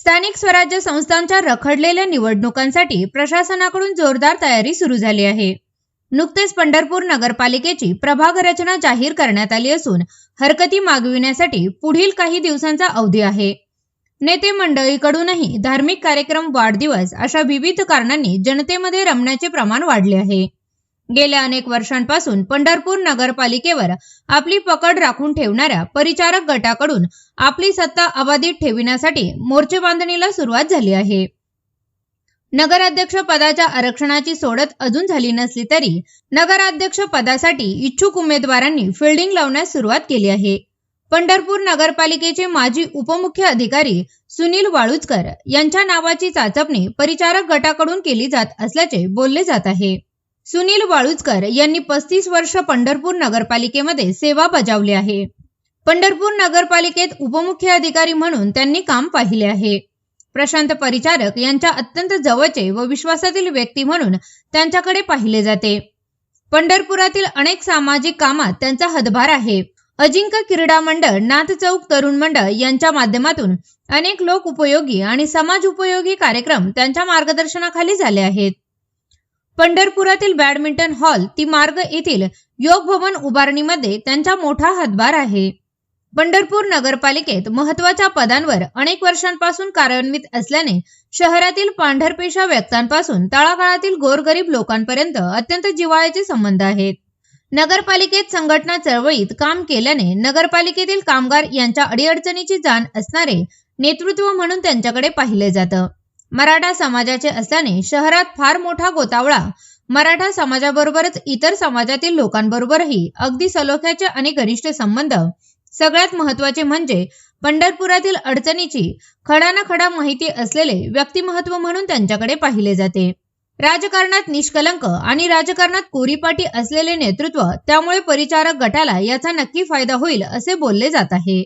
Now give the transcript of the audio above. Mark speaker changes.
Speaker 1: स्थानिक स्वराज्य संस्थांच्या रखडलेल्या निवडणुकांसाठी प्रशासनाकडून जोरदार तयारी सुरू झाली आहे. नुकतेच पंढरपूर नगरपालिकेची प्रभाग रचना जाहीर करण्यात आली असून हरकती मागविण्यासाठी पुढील काही दिवसांचा अवधी आहे. नेते मंडळीकडूनही धार्मिक कार्यक्रम वाढदिवस अशा विविध कारणांनी जनतेमध्ये रमण्याचे प्रमाण वाढले आहे. गेल्या अनेक वर्षांपासून पंढरपूर नगरपालिकेवर आपली पकड राखून ठेवणाऱ्या परिचारक गटाकडून आपली सत्ता अबाधित ठेविण्यासाठी मोर्चे बांधणीला सुरुवात झाली आहे. नगराध्यक्ष पदाच्या आरक्षणाची सोडत अजून झाली नसली तरी नगराध्यक्ष पदासाठी इच्छुक उमेदवारांनी फिल्डिंग लावण्यास सुरुवात केली आहे. पंढरपूर नगरपालिकेचे माजी उपमुख्य अधिकारी सुनील वाळुजकर यांच्या नावाची चाचपणी परिचारक गटाकडून केली जात असल्याचे बोलले जात आहे. सुनील वाळुजकर यांनी पस्तीस वर्ष पंढरपूर नगरपालिकेमध्ये सेवा बजावली आहे. पंढरपूर नगरपालिकेत उपमुख्य अधिकारी म्हणून त्यांनी काम पाहिले आहे. प्रशांत परिचारक यांच्या अत्यंत जवळचे व विश्वासातील व्यक्ती म्हणून त्यांच्याकडे पाहिले जाते. पंढरपुरातील अनेक सामाजिक कामात त्यांचा हदभार आहे. अजिंक्य क्रीडा मंडळ नाथ चौक तरुण मंडळ यांच्या माध्यमातून अनेक लोक उपयोगी आणि समाज उपयोगी कार्यक्रम त्यांच्या मार्गदर्शनाखाली झाले आहेत. पंढरपुरातील बॅडमिंटन हॉल ती मार्ग येथील योग भवन उभारणीमध्ये त्यांचा मोठा हातभार आहे. पंढरपूर नगरपालिकेत महत्त्वाच्या पदांवर अनेक वर्षांपासून कार्यान्वित असल्याने शहरातील पांढरपेशा व्यक्तांपासून तळागाळातील गोरगरीब लोकांपर्यंत अत्यंत जिव्हाळ्याचे संबंध आहेत. नगरपालिकेत संघटना चळवळीत काम केल्याने नगरपालिकेतील कामगार यांच्या अडीअडचणीची जाण असणारे नेतृत्व म्हणून त्यांच्याकडे पाहिले जातं. मराठा समाजाचे असल्याने शहरात फार मोठा गोतावळा. मराठा समाजाबरोबरच इतर समाजातील लोकांबरोबरही अगदी सलोख्याचे आणि गरिष्ठ संबंध. सगळ्यात महत्त्वाचे म्हणजे पंढरपुरातील अडचणीची खडा खडा माहिती असलेले व्यक्तिमहत्व म्हणून त्यांच्याकडे पाहिले जाते. राजकारणात निष्कलंक आणि राजकारणात कोरीपाटी असलेले नेतृत्व त्यामुळे परिचारक गटाला याचा नक्की फायदा होईल असे बोलले जात आहे.